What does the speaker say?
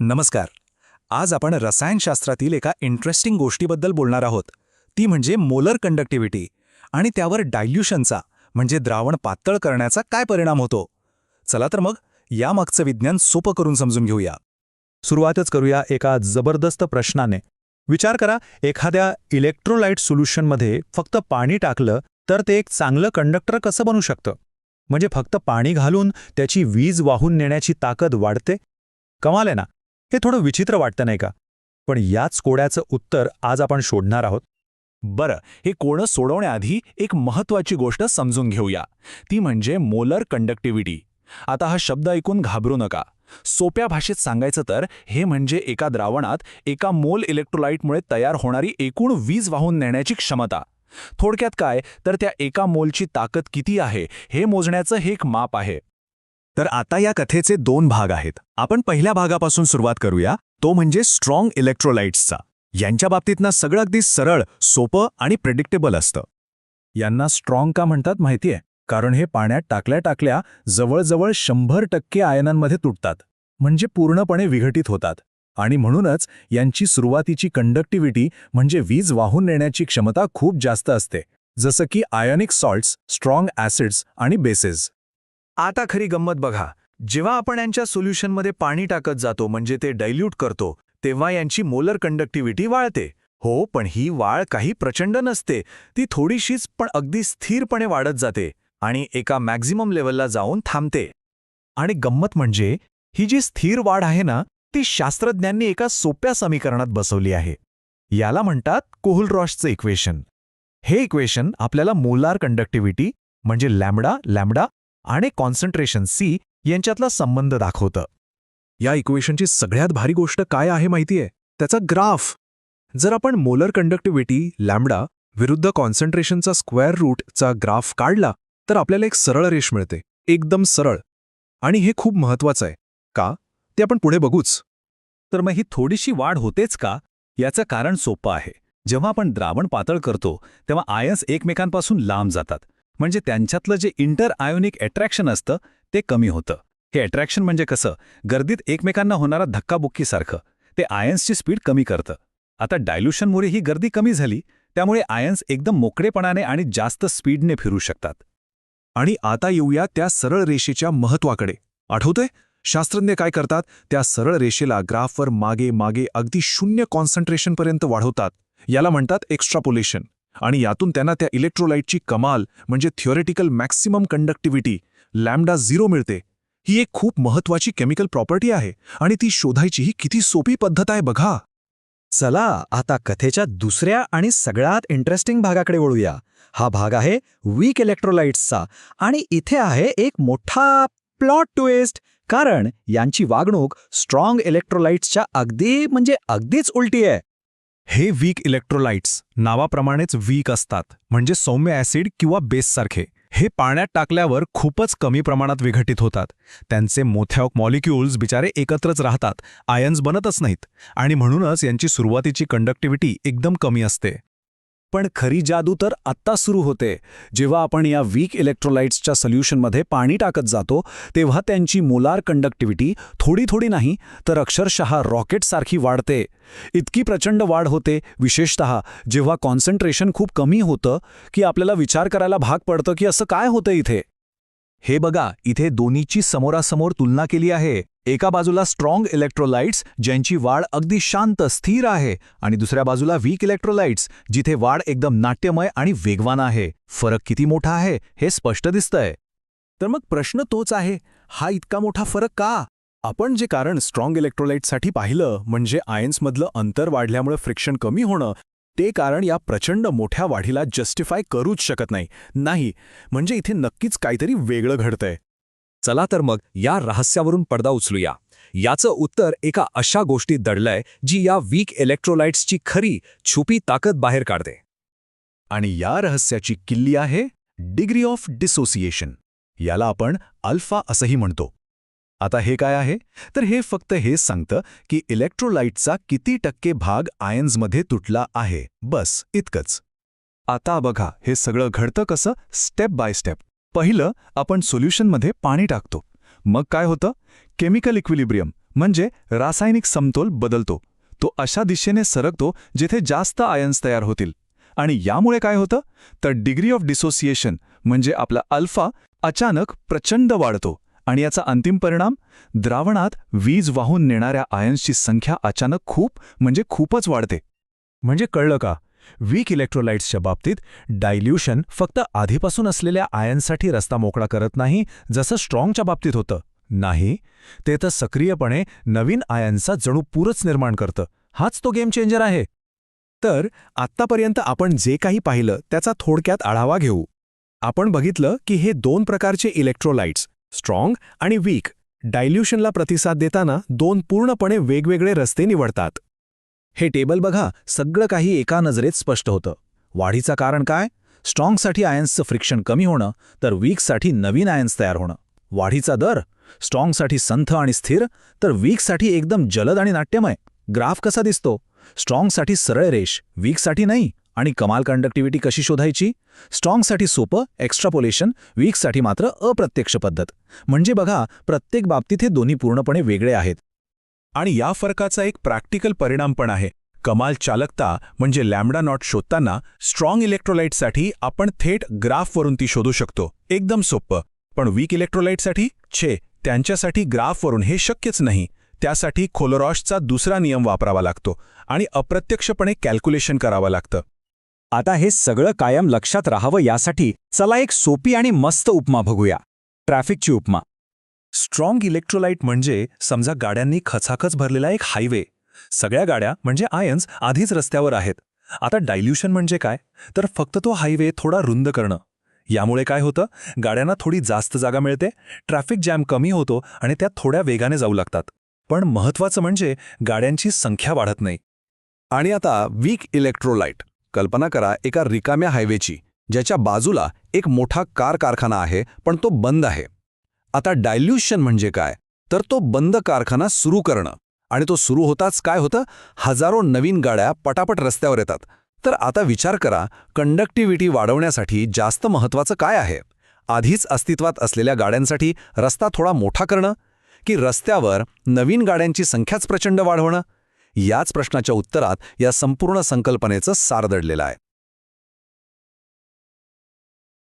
नमस्कार. आज आपण रसायनशास्त्रातील एका इंटरेस्टिंग गोष्टीबद्दल बोलणार आहोत. ती म्हणजे मोलर कंडक्टिव्हिटी आणि त्यावर डायल्युशनचा म्हणजे द्रावण पातळ करण्याचा काय परिणाम होतो? चला तर मग यामागचं विज्ञान सोपं करून समजून घेऊया. सुरुवातच करूया एका जबरदस्त प्रश्नाने. विचार करा एखाद्या इलेक्ट्रोलाइट सोल्युशनमध्ये फक्त पाणी टाकलं तर ते एक चांगलं कंडक्टर कसं बनू शकतं? म्हणजे फक्त पाणी घालून त्याची वीज वाहून नेण्याची ताकद वाढते? कमाल आहे ना. हे थोडं विचित्र वाटतं नाही का? पण याच कोड्याचं उत्तर आज आपण शोधणार आहोत. बरं हे कोणं सोडवण्याआधी एक महत्वाची गोष्ट समजून घेऊया. ती म्हणजे मोलर कंडक्टिव्हिटी. आता हा शब्द ऐकून घाबरू नका. सोप्या भाषेत सांगायचं तर हे म्हणजे एका द्रावणात एका मोल इलेक्ट्रोलाइटमुळे तयार होणारी एकूण वीज वाहून नेण्याची क्षमता. थोडक्यात काय? तर त्या एका मोलची ताकद किती आहे? हे मोजण्याचं हे एक माप आहे. तर आता या कथेचे दोन भाग आहेत. आपण पहिल्या भागापासून सुरुवात करूया. तो म्हणजे स्ट्रॉंग इलेक्ट्रोलाइट्सचा यांच्या बाबतीत ना सगळं अगदी सरळ सोपं आणि प्रेडिक्टेबल असतं. यांना स्ट्रॉंग का म्हणतात माहितीये कारण हे पाण्यात टाकल्या टाकल्या जवळजवळ शंभर टक्के आयनांमध्ये तुटतात. म्हणजे पूर्णपणे विघटित होतात. आणि म्हणूनच यांची सुरुवातीची कंडक्टिव्हिटी म्हणजे वीज वाहून नेण्याची क्षमता खूप जास्त असते. जसं की आयोनिक सॉल्ट्स स्ट्रॉंग ॲसिड्स आणि बेसेस आता खरी गंमत बघा. जेव्हा आपण यांच्या सोल्युशनमध्ये पाणी टाकत जातो म्हणजे ते डायल्यूट करतो तेव्हा यांची मोलर कंडक्टिव्हिटी वाळते हो पण ही वाढ काही प्रचंड नसते. ती थोडीशीच पण अगदी स्थिरपणे वाढत जाते आणि एका मॅक्झिमम लेवलला जाऊन थांबते. आणि गंमत म्हणजे ही जी स्थिर वाढ आहे ना ती शास्त्रज्ञांनी एका सोप्या समीकरणात बसवली आहे. याला म्हणतात कोहुलरॉशचं इक्वेशन हे इक्वेशन आपल्याला मोलार कंडक्टिव्हिटी म्हणजे लॅमडा लॅमडा आणि कॉन्सन्ट्रेशन सी यांच्यातला संबंध दाखवतं. या इक्वेशनची सगळ्यात भारी गोष्ट काय आहे माहितीये? त्याचा ग्राफ जर आपण मोलर कंडक्टिव्हिटी लॅम्बडा विरुद्ध कॉन्सन्ट्रेशनचा स्क्वेअर रूटचा ग्राफ काढला तर आपल्याला एक सरळ रेष मिळते. एकदम सरळ. आणि हे खूप महत्वाचं आहे. का? ते आपण पुढे बघूच. तर मग ही थोडीशी वाढ होतेच का? याचं कारण सोपं आहे. जेव्हा आपण द्रावण पातळ करतो तेव्हा आयन्स एकमेकांपासून लांब जातात. म्हणजे त्यांच्यातलं जे इंटर आयोनिक अट्रॅक्शन असतं ते कमी होतं. हे अट्रॅक्शन म्हणजे कसं? गर्दीत एकमेकांना होणारा धक्काबुक्कीसारखं. ते आयन्सची स्पीड कमी करतं. आता डायल्युशनमुळे ही गर्दी कमी झाली त्यामुळे आयन्स एकदम मोकळेपणाने आणि जास्त स्पीडने फिरू शकतात. आणि आता येऊया त्या सरळ रेषेच्या महत्वाकडे. आठवतंय? शास्त्रज्ञ काय करतात? त्या सरळ रेषेला ग्राफवर मागे मागे अगदी शून्य कॉन्सन्ट्रेशनपर्यंत वाढवतात. याला म्हणतात एक्स्ट्रापोलेशन आणि यातून त्यांना त्या इलेक्ट्रोलाइटची कमाल म्हणजे theoretical maximum conductivity lambda zero मिळते. ही एक खूप महत्वाची केमिकल प्रॉपर्टी आहे आणि ती शोधायची ही किती सोपी पद्धत आहे बघा. चला आता कथेच्या दुसऱ्या आणि सगळ्यात इंटरेस्टिंग भागाकडे वळूया. हा भाग आहे वीक इलेक्ट्रोलाइट्सचा आणि इथे आहे एक मोठा प्लॉट ट्विस्ट कारण यांची वागणूक स्ट्रॉंग इलेक्ट्रोलाइट्सच्या अगदी म्हणजे अगदीच उलटी आहे. हे वीक इलेक्ट्रोलाइट्स नावाप्रमाणेच वीक असतात म्हणजे सौम्य ॲसिड किंवा बेससारखे. हे पाण्यात टाकल्यावर खूपच कमी प्रमाणात विघटित होतात. त्यांचे मोठ्या मॉलिक्युल्स बिचारे एकत्रच राहतात आयन्स बनतच नाहीत. आणि म्हणूनच यांची सुरुवातीची कंडक्टिव्हिटी एकदम कमी असते. पण खरी जादू तर आत्ता सुरू होते. जेव्हा आपण या वीक इलेक्ट्रोलाइट्सच्या सोल्युशनमध्ये पाणी टाकत जातो तेव्हा त्यांची मोलार कंडक्टिव्हिटी थोडी थोडी नाही तर अक्षरशः रॉकेटसारखी वाढते. इतकी प्रचंड वाढ होते विशेषतः जेव्हा कॉन्सन्ट्रेशन खूप कमी होतं की आपल्याला विचार करायला भाग पडतं की असं काय होतं इथे? हे बघा इथे दोन्हीची समोरासमोर तुलना केली आहे. एका बाजूला स्ट्रॉंग इलेक्ट्रोलाइट्स ज्यांची वाढ अगदी शांत स्थिर आहे आणि दुसऱ्या बाजूला वीक इलेक्ट्रोलाइट्स जिथे वाढ एकदम नाट्यमय आणि वेगवान आहे. फरक किती मोठा आहे हे स्पष्ट दिसतंय. तर मग प्रश्न तोच आहे हा इतका मोठा फरक का? आपण जे कारण स्ट्रॉंग इलेक्ट्रोलाइटसाठी पाहिलं म्हणजे आयन्समधलं अंतर वाढल्यामुळे फ्रिक्शन कमी होणं ते कारण या प्रचंड मोठ्या वाढीला जस्टिफाय करूच शकत नाही. नाही म्हणजे इथे नक्कीच काहीतरी वेगळं घडतंय. चला तर मग या रहस्यावरून पडदा उचलूया. याचं उत्तर एका अशा गोष्टीत दडलंय जी या वीक इलेक्ट्रोलाइट्सची खरी छुपी ताकद बाहेर काढते. आणि या रहस्याची किल्ली आहे डिग्री ऑफ डिसोसिएशन याला आपण अल्फा असंही म्हणतो. आता हे काय आहे? तर हे फक्त हेच सांगतं की इलेक्ट्रोलाइटचा किती टक्के भाग आयन्समध्ये तुटला आहे. बस इतकंच. आता बघा हे सगळं घडतं कसं? Step by step. पहिलं आपण सोल्युशनमध्ये पाणी टाकतो. मग काय होतं? केमिकल इक्विलिब्रियम म्हणजे रासायनिक समतोल बदलतो. तो अशा दिशेने सरकतो जिथे जास्त आयन्स तयार होतील. आणि यामुळे काय होतं? तर डिग्री ऑफ डिसोसिएशन म्हणजे आपला अल्फा अचानक प्रचंड वाढतो. आणि याचा अंतिम परिणाम द्रावणात वीज वाहून नेणाऱ्या आयन्सची संख्या अचानक खूप म्हणजे खूपच वाढते. म्हणजे कळलं का? वीक इलेक्ट्रोलाइट्सच्या बाबतीत डायल्युशन फक्त आधीपासून असलेल्या आयन्ससाठी रस्ता मोकळा करत नाही जसं स्ट्रॉंगच्या बाबतीत होतं. नाही ते तर सक्रियपणे नवीन आयन्सचा जणू पूरच निर्माण करतं. हाच तो गेम चेंजर आहे. तर आत्तापर्यंत आपण जे काही पाहिलं त्याचा थोडक्यात आढावा घेऊ. आपण बघितलं की हे दोन प्रकारचे इलेक्ट्रोलाइट्स स्ट्रॉंग आणि वीक डायल्युशनला प्रतिसाद देताना दोन पूर्णपणे वेगवेगळे रस्ते निवडतात. हे टेबल बघा सगळं काही एका नजरेत स्पष्ट होतं. वाढीचं कारण काय? स्ट्रॉंगसाठी आयन्सचं फ्रिक्शन कमी होणं तर वीकसाठी नवीन आयन्स तयार होणं. वाढीचा दर? स्ट्रॉंगसाठी संथ आणि स्थिर तर वीकसाठी एकदम जलद आणि नाट्यमय. ग्राफ कसा दिसतो? स्ट्रॉंगसाठी सरळ रेष वीकसाठी नाही. आणि कमाल कंडक्टिव्हिटी कशी शोधायची? स्ट्रॉंगसाठी सोपं एक्स्ट्रापोलेशन वीकसाठी मात्र अप्रत्यक्ष पद्धत. म्हणजे बघा प्रत्येक बाबतीत हे दोन्ही पूर्णपणे वेगळे आहेत. आणि या फरकाचा एक प्रॅक्टिकल परिणाम पण आहे. कमाल चालकता म्हणजे लॅमडा नॉट शोधताना स्ट्रॉंग इलेक्ट्रोलाइटसाठी आपण थेट ग्राफवरून ती शोधू शकतो. एकदम सोपं. पण वीक इलेक्ट्रोलाइटसाठी छे. त्यांच्यासाठी ग्राफवरून हे शक्यच नाही. त्यासाठी खोलोरॉशचा दुसरा नियम वापरावा लागतो आणि अप्रत्यक्षपणे कॅल्क्युलेशन करावं लागतं. आता हे सगळं कायम लक्षात राहावं यासाठी चला एक सोपी आणि मस्त उपमा बघूया. ट्रॅफिकची उपमा. स्ट्रॉंग इलेक्ट्रोलाइट म्हणजे समजा गाड्यांनी खचाखच भरलेला एक हायवे. सगळ्या गाड्या म्हणजे आयन्स आधीच रस्त्यावर आहेत. आता डायल्युशन म्हणजे काय? तर फक्त तो हायवे थोडा रुंद करणं. यामुळे काय होतं? गाड्यांना थोडी जास्त जागा मिळते ट्रॅफिक जॅम कमी होतो आणि त्या थोड्या वेगाने जाऊ लागतात. पण महत्वाचं म्हणजे गाड्यांची संख्या वाढत नाही. आणि आता वीक इलेक्ट्रोलाइट. कल्पना करा एका रिकाम्या हायवेची ज्याच्या बाजूला एक मोठा कार कारखाना आहे पण तो बंद आहे. आता डायल्युशन म्हणजे काय? तर तो बंद कारखाना सुरू करणं. आणि तो सुरू होताच काय होतं? हजारो नवीन गाड्या पटापट रस्त्यावर येतात. तर आता विचार करा कंडक्टिव्हिटी वाढवण्यासाठी जास्त महत्वाचं काय आहे? आधीच अस्तित्वात असलेल्या गाड्यांसाठी रस्ता थोडा मोठा करणं? की रस्त्यावर नवीन गाड्यांची संख्याच प्रचंड वाढवणं? याच प्रश्नाच्या उत्तरात या संपूर्ण संकल्पनेचं सार दडलेलं आहे.